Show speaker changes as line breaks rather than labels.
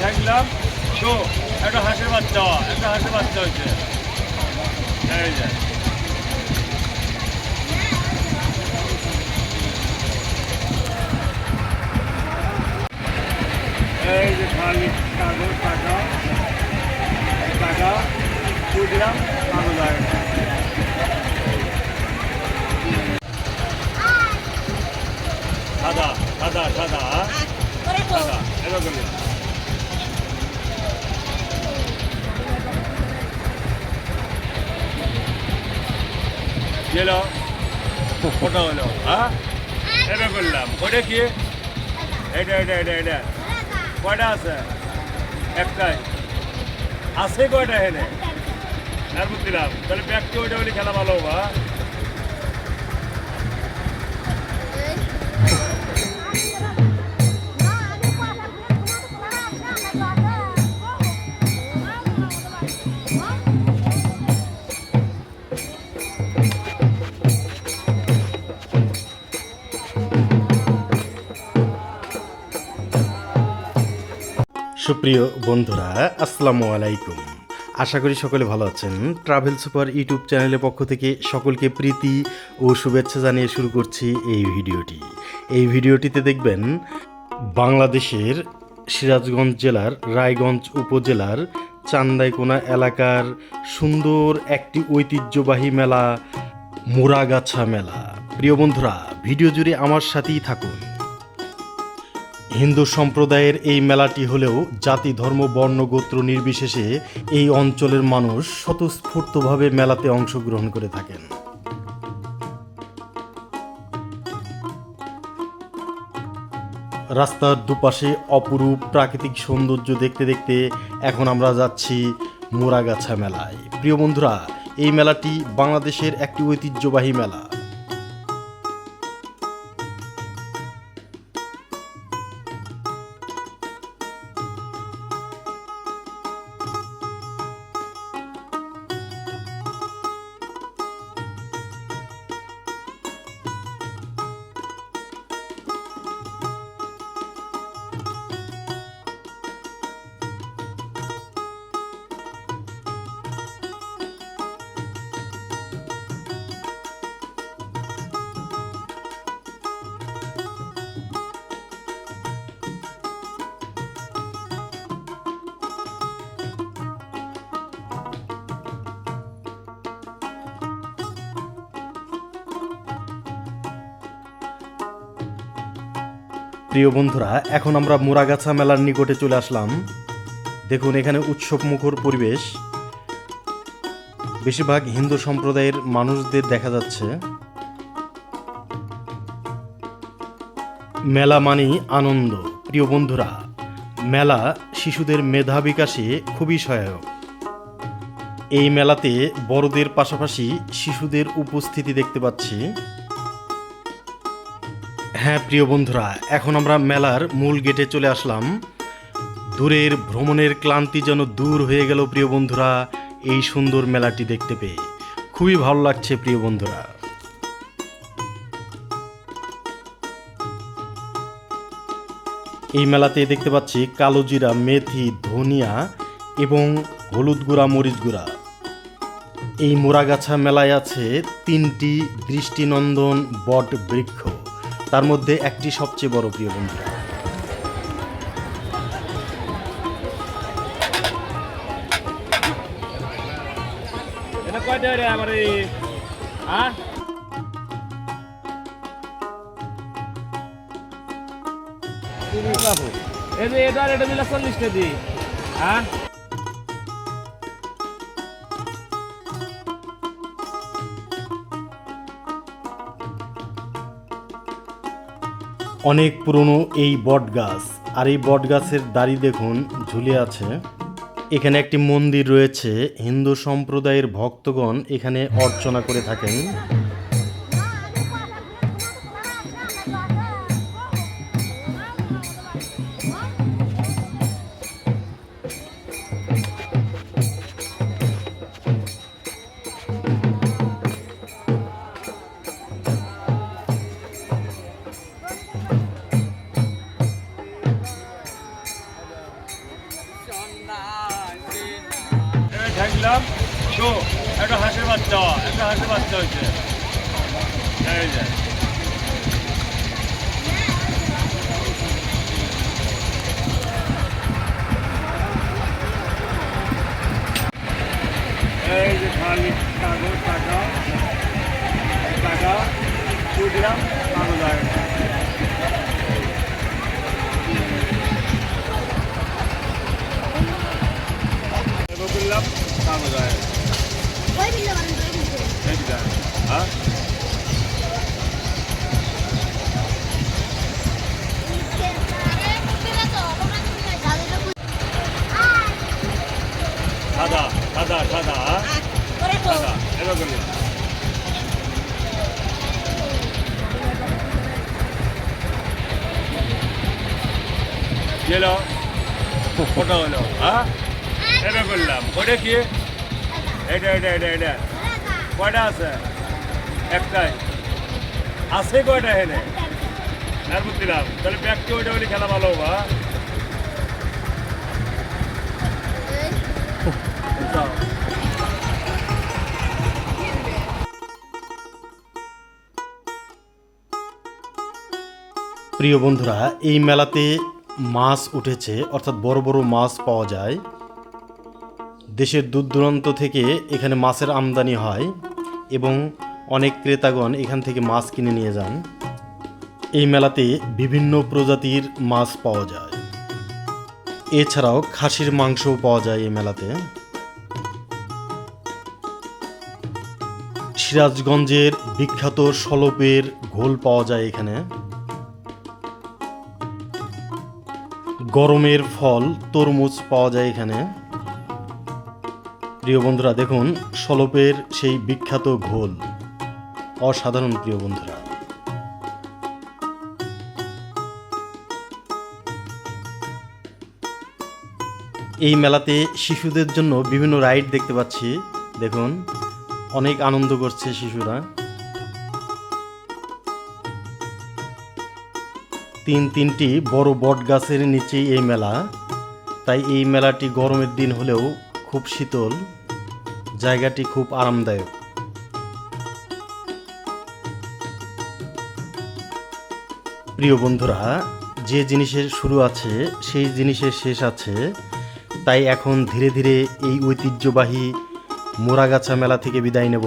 ঢাকলাম তো একটা হাঁসের বাচ্চা একটা হাঁসের বাচ্চা হয়েছে এই যে খালি কাগজ টাকা টাকা বুঝলাম কাগজ আর সাদা সাদা এরকম গেল কটা হলো হ্যাঁ এটা করলাম ওটা কি এটা এটা এটা এটা কয়টা আছে একটাই আছে কয়টা এখানে আর বুঝছিলাম তাহলে ব্যাগকে ওইটা বলে খেলা ভালো বা
সুপ্রিয় বন্ধুরা আসসালামু আলাইকুম। আশা করি সকলে ভালো আছেন। ট্রাভেল সুপার ইউটিউব চ্যানেলের পক্ষ থেকে সকলকে প্রীতি ও শুভেচ্ছা জানিয়ে শুরু করছি এই ভিডিওটি। এই ভিডিওটিতে দেখবেন বাংলাদেশের সিরাজগঞ্জ জেলার, রায়গঞ্জ উপজেলার, চান্দাইকোনা এলাকার সুন্দর একটি ঐতিহ্যবাহী মেলা, মোরাগাছা মেলা। প্রিয় বন্ধুরা, ভিডিও জুড়ে আমার সাথেই থাকুন। হিন্দু সম্প্রদায়ের এই মেলাটি হলেও জাতি, ধর্ম, বর্ণ, গোত্র নির্বিশেষে এই অঞ্চলের মানুষ স্বতঃস্ফূর্তভাবে মেলাতে অংশগ্রহণ করে থাকেন। রাস্তার দুপাশে অপরূপ প্রাকৃতিক সৌন্দর্য দেখতে দেখতে এখন আমরা যাচ্ছি মোরাগাছা মেলায়। প্রিয় বন্ধুরা, এই মেলাটি বাংলাদেশের একটি ঐতিহ্যবাহী মেলা। প্রিয় বন্ধুরা, এখন আমরা মুরাগাছা মেলার নিকটে চলে আসলাম। দেখুন, এখানে উৎসব মুখর পরিবেশ। বেশিরভাগ হিন্দু সম্প্রদায়ের মানুষদের দেখা যাচ্ছে। মেলা মানেই আনন্দ। প্রিয় বন্ধুরা, মেলা শিশুদের মেধা বিকাশে খুবই সহায়ক। এই মেলাতে বড়দের পাশাপাশি শিশুদের উপস্থিতি দেখতে পাচ্ছি। হ্যাঁ প্রিয় বন্ধুরা, এখন আমরা মেলার মূল গেটে চলে আসলাম। দূরের ভ্রমণের ক্লান্তি যেন দূর হয়ে গেল, প্রিয় বন্ধুরা, এই সুন্দর মেলাটি দেখতে পেয়ে। খুবই ভালো লাগছে, প্রিয় বন্ধুরা। এই মেলাতে দেখতে পাচ্ছি কালো জিরা, মেথি, ধনিয়া এবং হলুদ গুঁড়া, মরিচ গুঁড়া। এই মোরাগাছা মেলায় আছে তিনটি দৃষ্টিনন্দন বট বৃক্ষ। তার মধ্যে একটি সবচেয়ে বড় প্রিয় বন্ধুরা
এটা এটা মিলা চল্লিশটা দি হ্যাঁ
অনেক পুরনো এই বট গাছ আর এই বট গাছের দাড়ি দেখুন, ঝুলে আছে। এখানে একটি মন্দির রয়েছে। হিন্দু সম্প্রদায়ের ভক্তগণ এখানে অর্চনা করে থাকেন।
হয়েছে এই যে এই যে খালি কাগজ টাকা টাকা তুই দিলাম কাগজ করলাম কাগজ আর
Voy a ir a la
এই যে হ্যাঁ? সাদা সাদা সাদা সাদা এবার করলাম গেলো। ওটা হলো হ্যাঁ? এটা করলাম। ওটা কি? এটা এটা এটা এটা। কয়টা আছে? একটাই। আছে কয়টা হেনে আর বুঝছিলাম তাহলে ব্যাগটি ওইটা বলে খেলা ভালো হ্যাঁ? বা
প্রিয় বন্ধুরা, এই মেলাতে মাছ উঠেছে, অর্থাৎ বড় বড় মাছ পাওয়া যায়। দেশের দূর দূরান্ত থেকে এখানে মাছের আমদানি হয়। এবং অনেক ক্রেতাগণ এখান থেকে মাছ কিনে নিয়ে যান। এই মেলাতে বিভিন্ন প্রজাতির মাছ পাওয়া যায়। এছাড়াও খাসির মাংসও পাওয়া যায় এই মেলাতে। সিরাজগঞ্জের বিখ্যাত সলপের ঘোল পাওয়া যায় এখানে। গরমের ফল তরমুজ পাওয়া যায় এখানে। প্রিয় বন্ধুরা, দেখুন, সলপের সেই বিখ্যাত ঘোল। অসাধারণ প্রিয় বন্ধুরা। এই মেলাতে শিশুদের জন্য বিভিন্ন রাইড দেখতে পাচ্ছি। দেখুন, অনেক আনন্দ করছে শিশুরা। তিন তিনটি বড় বট গাছের নিচেই এই মেলা। তাই এই মেলাটি গরমের দিন হলেও খুব শীতল। জায়গাটি খুব আরামদায়ক। প্রিয় বন্ধুরা, যে জিনিসের শুরু আছে, সেই জিনিসের শেষ আছে। তাই এখন ধীরে ধীরে এই ঐতিহ্যবাহী মোরাগাছা মেলা থেকে বিদায় নেব।